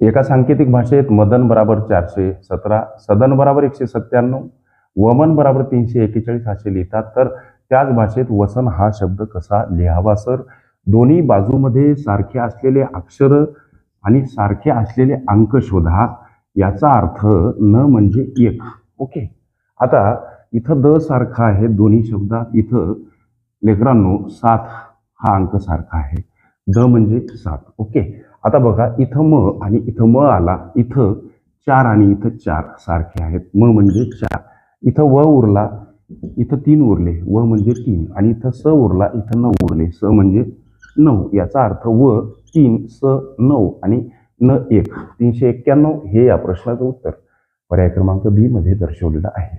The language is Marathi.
एका सांकेतिक भाषेत मदन बराबर चारशे सतरा सदन बराबर एकशे सत्त्याण्णव वमन बराबर तीनशे एकेचाळीस असे लिहितात. तर त्याच भाषेत वसन हा शब्द कसा लिहावा सर? दोन्ही बाजूमध्ये सारखे असलेले अक्षर आणि सारखे असलेले अंक शोधा. याचा अर्थ न म्हणजे एक. ओके. आता इथं द सारखा आहे दोन्ही शब्दात. इथं लेकरांनो सात हा अंक सारखा आहे. द म्हणजे सात. ओके. आता बघा इथं म आणि इथं म आला. इथं चार आणि इथं चार सारखे आहेत. म म्हणजे चार. इथं व उरला इथं तीन उरले. व म्हणजे तीन. आणि इथं स उरला इथं नऊ उरले. स म्हणजे नऊ. याचा अर्थ व तीन स नऊ आणि न एक. तीनशे एक्क्याण्णव हे या प्रश्नाचं उत्तर पर्याय क्रमांक बी मध्ये दर्शवलेलं आहे.